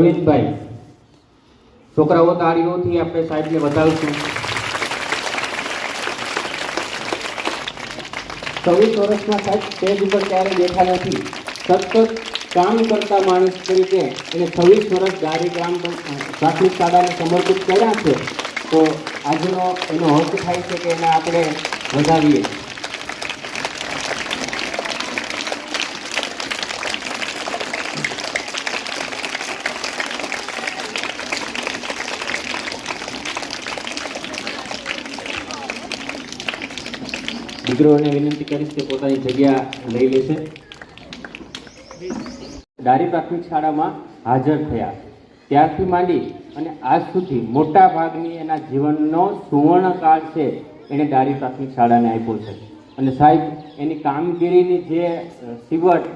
અરવિંદભાઈ છોકરાઓ તાળીઓથી આપણે સાહેબને વધાવીશું. છવ્વીસ વર્ષમાં સાહેબ સ્ટેજ ઉપર ક્યારેય બેઠા નથી. સતત કામ કરતા માણસ તરીકે એને છવ્વીસ વર્ષ ગ્રામ પં- પ્રાથમિક શાળાને સમર્પિત કર્યા છે. તો આજનો એનો હક થાય છે કે એને આપણે વધાવીએ. દીકરોને વિનંતી કરીશ કે પોતાની જગ્યા લઈ લેશે. ડારી પ્રાથમિક શાળામાં હાજર થયા. ત્યારથી માંડી અને આજ સુધી મોટા ભાગની એના જીવનનો સુવર્ણકાળ છે એણે ડારી પ્રાથમિક શાળાને આપ્યો છે. અને સાહેબ, એની કામગીરીની જે સીવટ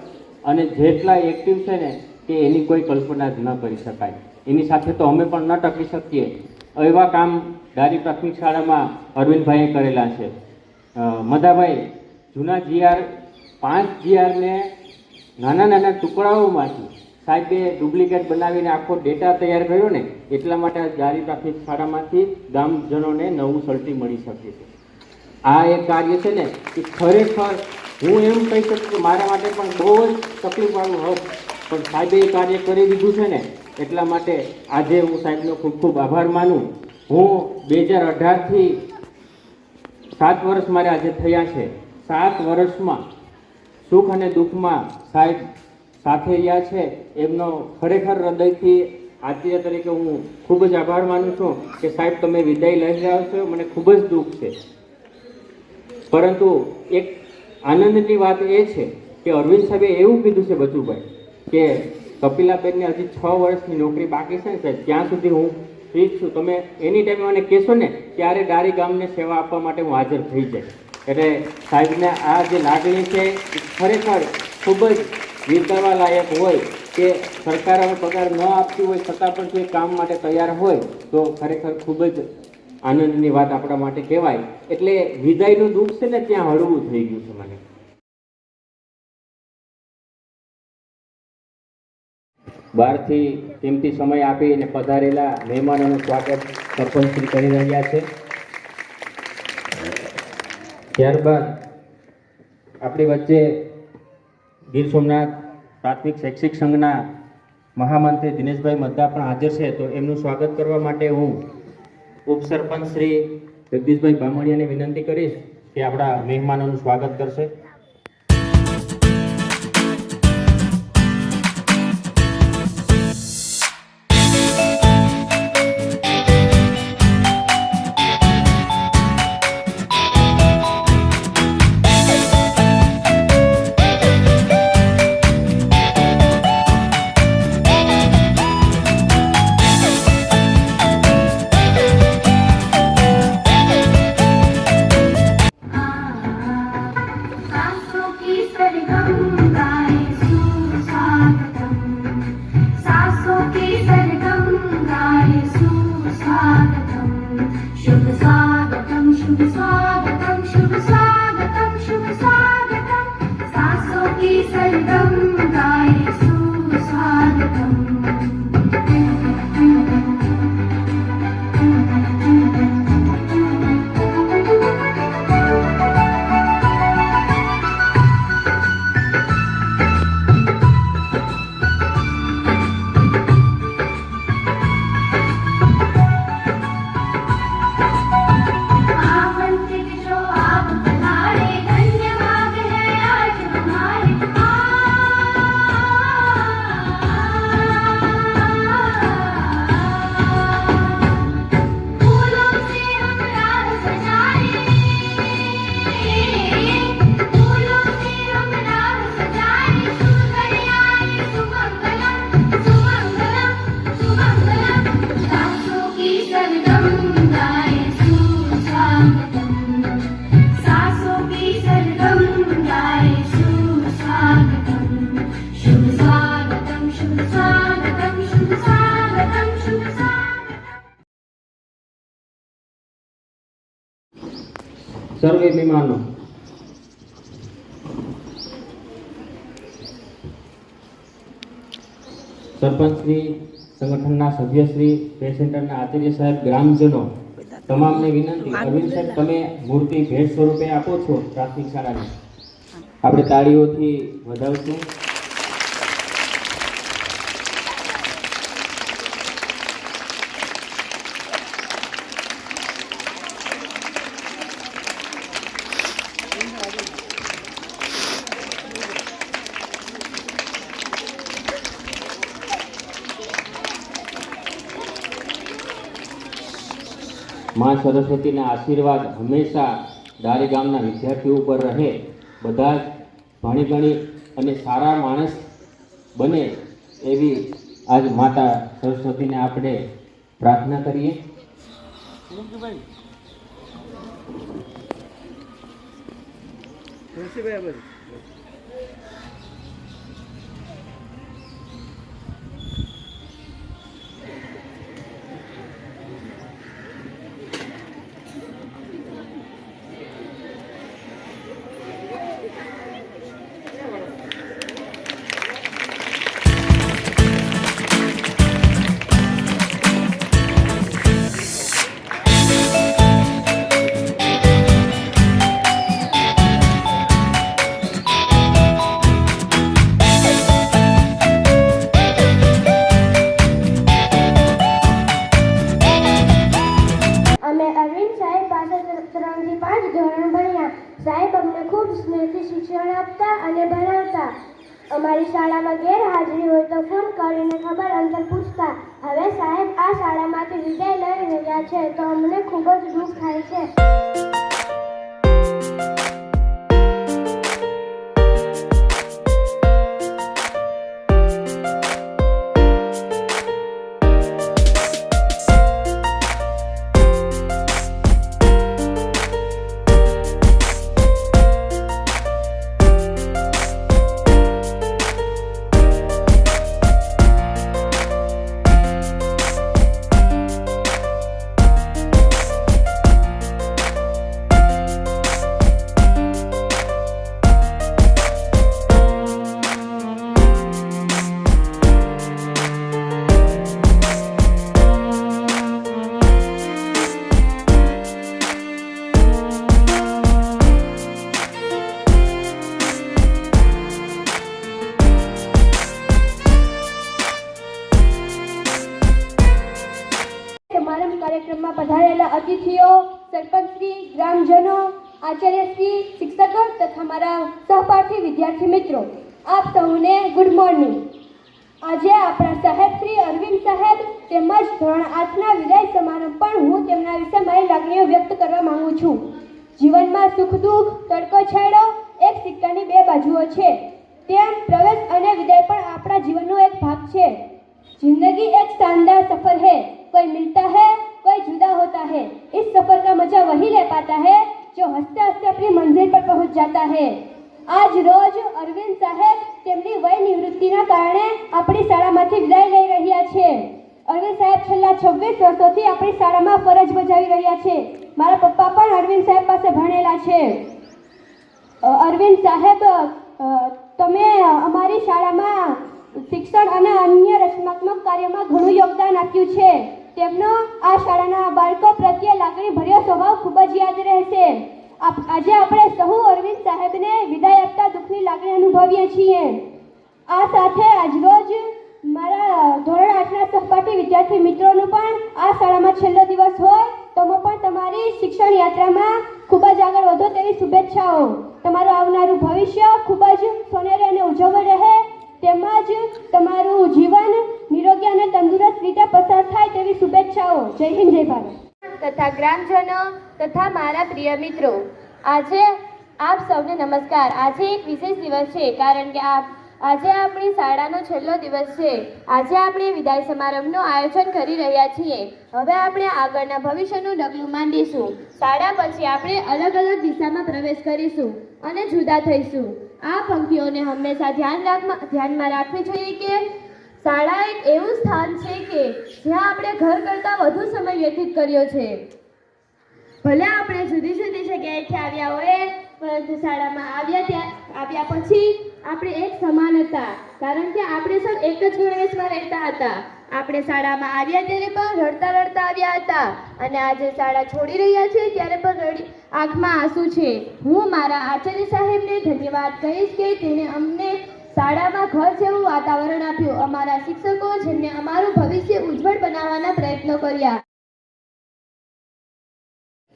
અને જેટલા એક્ટિવ છે ને કે એની કોઈ કલ્પના જ ન કરી શકાય. એની સાથે તો અમે પણ ન ટકી શકીએ. એવા કામ ડારી પ્રાથમિક શાળામાં અરવિંદભાઈએ કરેલા છે. મદાભાઈ જૂના જીઆર, પાંચ જીઆરને નાના નાના ટુકડાઓમાંથી સાહેબે ડુપ્લિકેટ બનાવીને આખો ડેટા તૈયાર કર્યો ને, એટલા માટે જારી પ્રાથમિક શાળામાંથી ગામજનોને નવું સર્ટી મળી શકે છે. આ એક કાર્ય છે ને, એ ખરેખર હું એમ કહી શકું કે મારા માટે પણ બહુ જ તકલીફવાળું હોત પણ સાહેબે એ કાર્ય કરી દીધું છે ને, એટલા માટે આજે હું સાહેબનો ખૂબ ખૂબ આભાર માનું. હું બે હજાર અઢારથી સાત વર્ષ મારે આજે થયા છે. સાત વર્ષમાં સુખ અને દુઃખમાં સાહેબ સાથે રહ્યા છે. એમનો ખરેખર હૃદયથી આચાર્ય તરીકે હું ખૂબ જ આભાર માનું છું કે સાહેબ તમે વિદાય લઈ રહ્યા છો. મને ખૂબ જ દુઃખ છે. પરંતુ એક આનંદની વાત એ છે કે અરવિંદ સાહેબે એવું કીધું છે બચુભાઈ કે કપિલાબેનને હજી છ વર્ષની નોકરી બાકી છે ને સાહેબ, ત્યાં સુધી હું ફ્રી છું. તમે એની ટાઈમે મને કહેશો ને, ત્યારે ડારી ગામને સેવા આપવા માટે હું હાજર થઈ જાય એટલે સાહેબને આ જે લાગણી છે ખરેખર ખૂબ જ વિચારવા લાયક હોય કે સરકાર હવે પગાર ન આપતી હોય, છતાં પણ જો કામ માટે તૈયાર હોય, તો ખરેખર ખૂબ જ આનંદની વાત આપણા માટે કહેવાય. એટલે વિદાયનું દુઃખ છે ને, ત્યાં હળવું થઈ ગયું છે મને. બહારથી કિંમતી સમય આપી અને પધારેલા મહેમાનોનું સ્વાગત સરપંચશ્રી કરી રહ્યા છે. ત્યારબાદ આપણી વચ્ચે ગીર સોમનાથ પ્રાથમિક શૈક્ષિક સંઘના મહામંત્રી દિનેશભાઈ મદ્દા પણ હાજર છે, તો એમનું સ્વાગત કરવા માટે હું ઉપસરપંચ શ્રી જગદીશભાઈ બામણિયાને વિનંતી કરીશ કે આપણા મહેમાનોનું સ્વાગત કરશે. ति सर्वं गाय सुस्वागतम् સર્વે મહેમાનો સરપંચશ્રી સંગઠનના સભ્યશ્રી પ્રેસ સેન્ટરના આચાર્ય સાહેબ, ગ્રામજનો તમામને વિનંતી. અરવિંદ સાહેબ, તમે મૂર્તિ ભેટ સ્વરૂપે આપો છો પ્રાથમિક શાળાને. આપણે તાળીઓથી વધાવશું. માં સરસ્વતીના આશીર્વાદ હંમેશા દારી ગામના વિદ્યાર્થીઓ ઉપર રહે. બધા જ ભણી ગણી અને સારા માણસ બને એવી આજ માતા સરસ્વતીને આપણે પ્રાર્થના કરીએ. અમે ખૂબ છું જીવનમાં સુખ દુઃખ તડકો છેડો એક સિક્કાની બે બાજુઓ છે તેમ પ્રવેશ અને વિદાય પણ આપણા જીવનનો એક ભાગ છે जिंदगी एक शानदार सफर है कोई मिलता है कोई जुदा होता है इस सफर का मजा वही ले पाता है जो हंसते हंसते अपनी मंजिल पर पहुंच जाता है આજ રોજ અરવિંદ સાહેબ તેમની વય નિવૃત્તિના કારણે આપણી શાળામાંથી વિદાય લઈ રહ્યા છે અરવિંદ સાહેબ છેલ્લા છવ્વીસ વર્ષોથી આપણી શાળામાં ફરજ બજાવી રહ્યા છે મારા પપ્પા પણ અરવિંદ સાહેબ પાસે ભણેલા છે. અરવિંદ સાહેબ તમે અમારી શાળામાં શિક્ષણ અને અન્ય રચનાત્મક કાર્યમાં ઘણું યોગદાન આપ્યું છે. તેમનો આ શાળાના બાળકો પ્રત્યે લાગણી ભર્યો સ્વભાવ ખૂબ જ યાદ રહેશે. આજે આપણે સહુ અરવિંદ સાહેબને વિદાય આપતા દુઃખની લાગણી અનુભવીએ છીએ. આ સાથે આજરોજ મારા ધોરણ આઠના સહપાઠી વિદ્યાર્થી મિત્રોનું પણ આ શાળામાં છેલ્લો દિવસ હોય, તો હું પણ તમારી શિક્ષણ યાત્રામાં ખૂબ જ આગળ વધો તેવી શુભેચ્છાઓ. તમારું આવનારું ભવિષ્ય ખૂબ જ સોનેરી અને ઉજવળ રહે, તેમજ તમારું જીવન નિરોગી અને તંદુરસ્ત રીતે પસાર થાય તેવી શુભેચ્છાઓ. જય હિન્દ, જય ભારત. તથા ગ્રામજનો તથા મારા પ્રિય મિત્રો, આજે આપ સૌને નમસ્કાર. આજે એક વિશેષ દિવસ છે, કારણ કે આપ આજે આપણી શાળાનો છેલ્લો દિવસ છે. આજે આપણે વિદાય સમારંભનું આયોજન કરી રહ્યા છીએ. હવે આપણે આગળના ભવિષ્યનું ડગલું માંડીશું. શાળા પછી આપણે અલગ અલગ દિશામાં પ્રવેશ કરીશું અને જુદા થઈશું. આ પંક્તિઓને હંમેશા ધ્યાન રાખવા ધ્યાનમાં રાખવી જોઈએ કે શાળા એક એવું સ્થાન છે કે જ્યાં આપણે ઘર કરતાં વધુ સમય વ્યતીત કર્યો છે. ભલે આપણે જુદી જુદી જગ્યાએથી આવ્યા હોઈએ પરંતુ શાળામાં આવ્યા ત્યાં, આવ્યા પછી આપણે એક સમાન હતા. કારણ કે આપણે સૌ એક જ ગણવેશમાં રહેતા હતા. આપણે શાળામાં આવ્યા ત્યારે પણ રડતા રડતા આવ્યા હતા. અને આજે શાળા છોડી રહ્યા છે ત્યારે પણ રડી આંખમાં આંસુ છે. હું મારા આચાર્ય સાહેબને ધન્યવાદ કહીશ કે તેણે અમને શાળામાં ઘર જેવું વાતાવરણ આપ્યું. અમારા શિક્ષકો જેમને અમારું ભવિષ્ય ઉજ્જવળ બનાવવાના પ્રયત્નો કર્યા.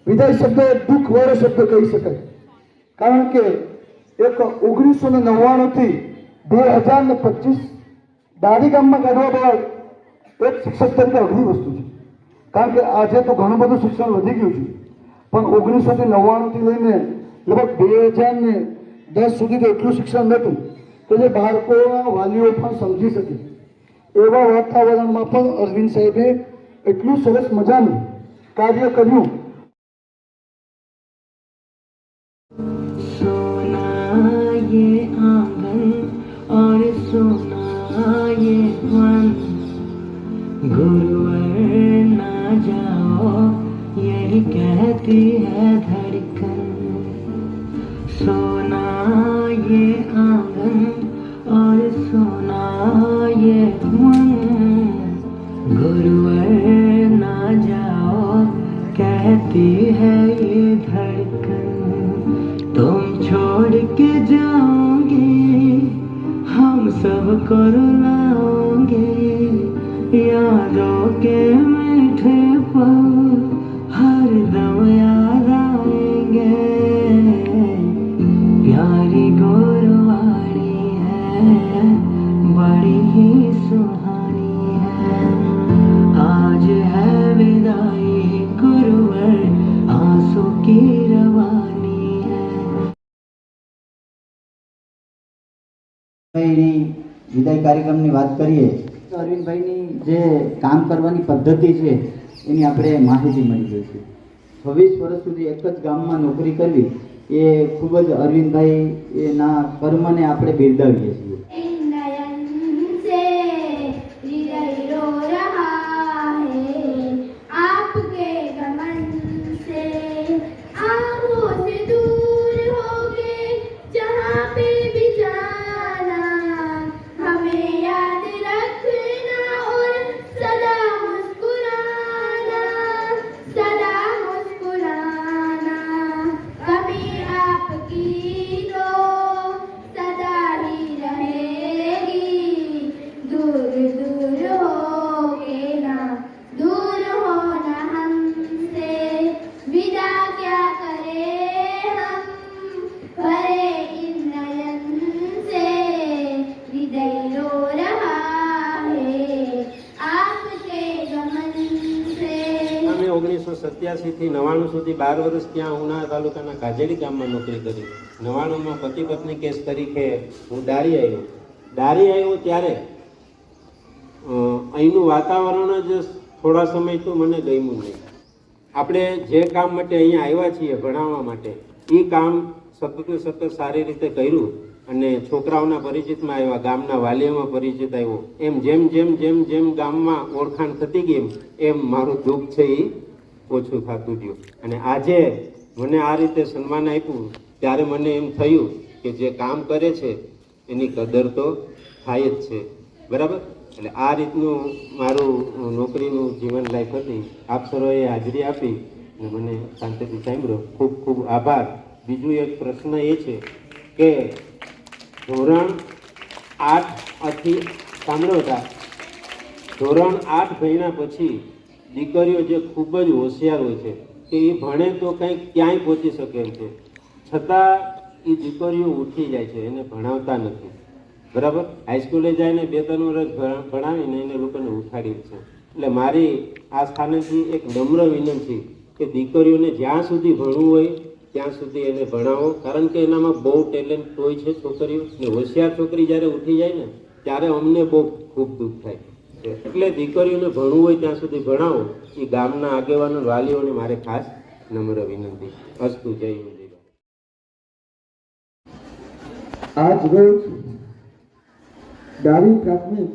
વિદાય શબ્દ દુઃખ વાળો શબ્દ કહી શકાય. કારણ કે એક ઓગણીસો ને નવ્વાણુંથી બે હજાર ને પચીસ દાદી ગામમાં કાઢવા બાદ એક શિક્ષક તરીકે અઘરી વસ્તુ છે. કારણ કે આજે તો ઘણું બધું શિક્ષણ વધી ગયું છે. પણ ઓગણીસો થી નવ્વાણુંથી લઈને લગભગ બે હજાર ને દસ સુધી તો એટલું શિક્ષણ નહોતું કે જે બાળકોના વાલીઓ પણ સમજી શકે. એવા વાતાવરણમાં પણ અરવિંદ સાહેબે એટલું સરસ મજાનું કાર્ય કર્યું ये आँगन और सोना ये वन। गुरुवर ना जाओ, यही कहती है धड़कन। सोना ये आँगन और सोना ये मन गुरुवर ना जाओ, कहती है ये धड़कन। तुम छोड़ के जाओगे हम सबको रुलाओगे यादों के मीठे पल વિદાય કાર્યક્રમની વાત કરીએ, તો અરવિંદભાઈની જે કામ કરવાની પદ્ધતિ છે, એની આપણે માહિતી મળી ગઈ છે. છવ્વીસ વર્ષ સુધી એક જ ગામમાં નોકરી કરવી, એ ખૂબ જ અરવિંદભાઈ એના કર્મને આપણે બિરદાવીએ છીએ. સત્યાસીથી નવ્વાણું સુધી બાર વર્ષ ત્યાં ઉના તાલુકાના કાજેડી ગામમાં નોકરી કરી. નવ્વાણુંમાં પતિ પત્ની કેસ તરીકે હું દારી આવ્યો. દારી આવ્યો ત્યારે અહીંનું વાતાવરણ જ થોડા સમય તો મને ગમ્યું નહીં. આપણે જે કામ માટે અહીંયા આવ્યા છીએ ભણાવવા માટે એ કામ સતત સતત સારી રીતે કર્યું અને છોકરાઓના પરિચિતમાં આવ્યા, ગામના વાલીઓમાં પરિચિત આવ્યો. એમ જેમ જેમ જેમ જેમ ગામમાં ઓળખાણ થતી ગઈ, એમ મારું દુઃખ છે એ ઓછું થતું ગયું. અને આજે મને આ રીતે સન્માન આપ્યું, ત્યારે મને એમ થયું કે જે કામ કરે છે, એની કદર તો થાય જ છે. બરાબર? એટલે આ રીતનું મારું નોકરીનું જીવન લાઈફ હતી. આપ સર્વેએ હાજરી આપી અને મને શાંતિથી સાંભળ્યો ખૂબ ખૂબ આભાર. બીજું એક પ્રશ્ન એ છે કે ધોરણ આઠ અથી સાંભળો હતા ધોરણ આઠ ભણ્યા પછી દીકરીઓ જે ખૂબ જ હોશિયાર હોય છે, કે એ ભણે તો કંઈક ક્યાંય પહોંચી શકે એમ છે. છતાં એ દીકરીઓ ઉઠી જાય છે, એને ભણાવતા નથી. બરાબર? હાઈસ્કૂલે જઈને બે ત્રણ વર્ષ ભણાવીને એને લોકોને ઉઠાડી છે. એટલે મારી આ સ્થાનેથી એક નમ્ર વિનંતી કે દીકરીઓને જ્યાં સુધી ભણવું હોય, ત્યાં સુધી એને ભણાવો. કારણ કે એનામાં બહુ ટેલેન્ટ હોય છે છોકરીઓ. ને હોશિયાર છોકરી જ્યારે ઉઠી જાય ને, ત્યારે અમને બહુ ખૂબ દુઃખ થાય. એટલે દીકરીઓને ભણવું હોય ત્યાં સુધી ભણાવો. એ ગામના આગેવાનો, વાલીઓને મારે ખાસ નમ્ર વિનંતી. અસ્તુ, જય હિન્દ. આજ રોજ ડાવી પ્રાથમિક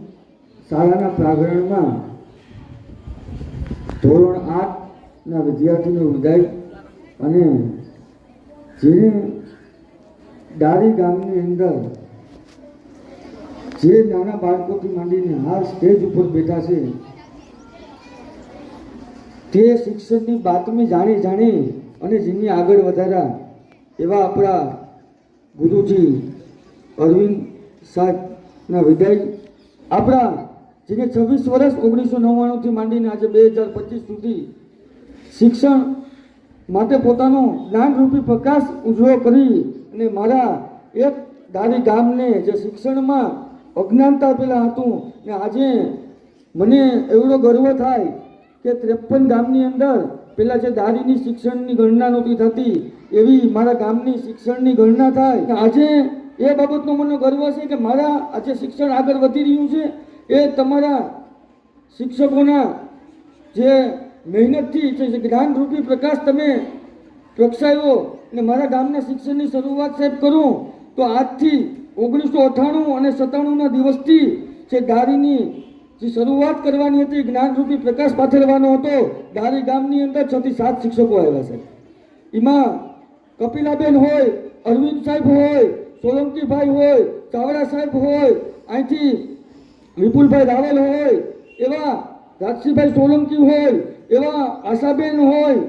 શાળાના પ્રાંગણમાં ધોરણ આઠના વિદ્યાર્થીનો વિદાય અને જેને દારી ગામની અંદર જે નાના બાળકોથી માંડીને હાલ સ્ટેજ ઉપર બેઠા છે, તે શિક્ષણની બાતમી જાણી જાણી અને જેની આગળ વધાર્યા એવા આપણા ગુરુજી અરવિંદ સાહેબના વિદાય. આપણા જેને છવ્વીસ વર્ષ ઓગણીસો નવ્વાણુંથી માંડીને આજે બે હજાર પચીસ સુધી શિક્ષણ માટે પોતાનો જ્ઞાનરૂપી પ્રકાશ ઉજવો કરી અને મારા એક દારી ગામને જે શિક્ષણમાં અજ્ઞાનતા પેલા હતું. ને આજે મને એવડો ગર્વ થાય કે ત્રેપન ગામની અંદર પેલા જે દારીની શિક્ષણની ગણના નહોતી થતી, એવી મારા ગામની શિક્ષણની ગણના થાય. આજે એ બાબતનો મને ગર્વ છે કે મારા આજે શિક્ષણ આગળ વધી રહ્યું છે. એ તમારા શિક્ષકોના જે મહેનતથી જે જ્ઞાનરૂપી પ્રકાશ તમે પ્રગટાવ્યો અને મારા ગામના શિક્ષણની શરૂઆત સાહેબ કરું, તો આજથી ઓગણીસો અઠ્ઠાણું અને સત્તાણુંના દિવસથી જે દારીની જે શરૂઆત કરવાની હતી જ્ઞાનરૂપી પ્રકાશ પાથરવાનો હતો. દારી ગામની અંદર છ થી સાત શિક્ષકો આવ્યા છે. એમાં કપિલાબેન હોય, અરવિંદ સાહેબ હોય, સોલંકીભાઈ હોય, ચાવડા સાહેબ હોય, અહીંથી વિપુલભાઈ રાવલ હોય, એવા રાજસિંહભાઈ સોલંકી હોય, એવા આશાબેન હોય,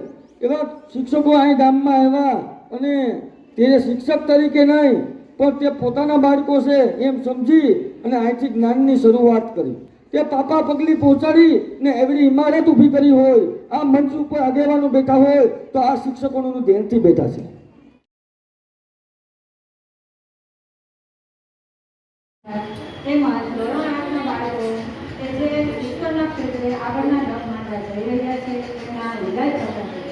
એવા શિક્ષકો અહીં ગામમાં આવ્યા. અને તે શિક્ષક તરીકે નહીં પણ તે પોતાના બાળકો છે એમ સમજી અને અહીંથી જ્ઞાનની શરૂઆત કરી. તે પાપા પગલી પહોંચાડી ને એવડી ઇમારત ઊભી કરી હોય આ મંચ ઉપર આગેવાનો બેઠા હોય, તો આ શિક્ષકોનું ધ્યાનથી બેઠા છે. છે.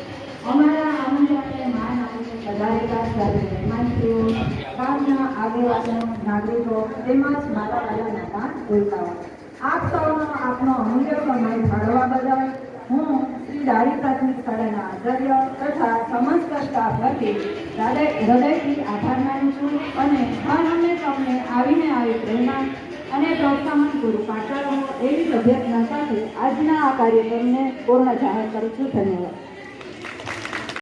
અમારા આનંદ માટે માન આપીને પધારેલા સર્વે મહેમાનશ્રીઓ ગામના આગેવાનો નાગરિકો તેમજ માતા વાલા નાના દેવતાઓ આપ સૌનો આપનો અમૂલ્ય સમય ફાળવા બદલ હું શ્રી દારી પ્રાથમિક શાળાના આચાર્ય તથા સમસ્ત સ્ટાફ વતી હૃદય, હૃદયથી આભાર માનું છું અને હર અમને તમને આવીને આવી પ્રેરણા અને પ્રોત્સાહન પૂરું પાડતા એવી અભ્યર્થના સાથે આજના આ કાર્યક્રમને પૂર્ણ જાહેર કરું છું. ધન્યવાદ.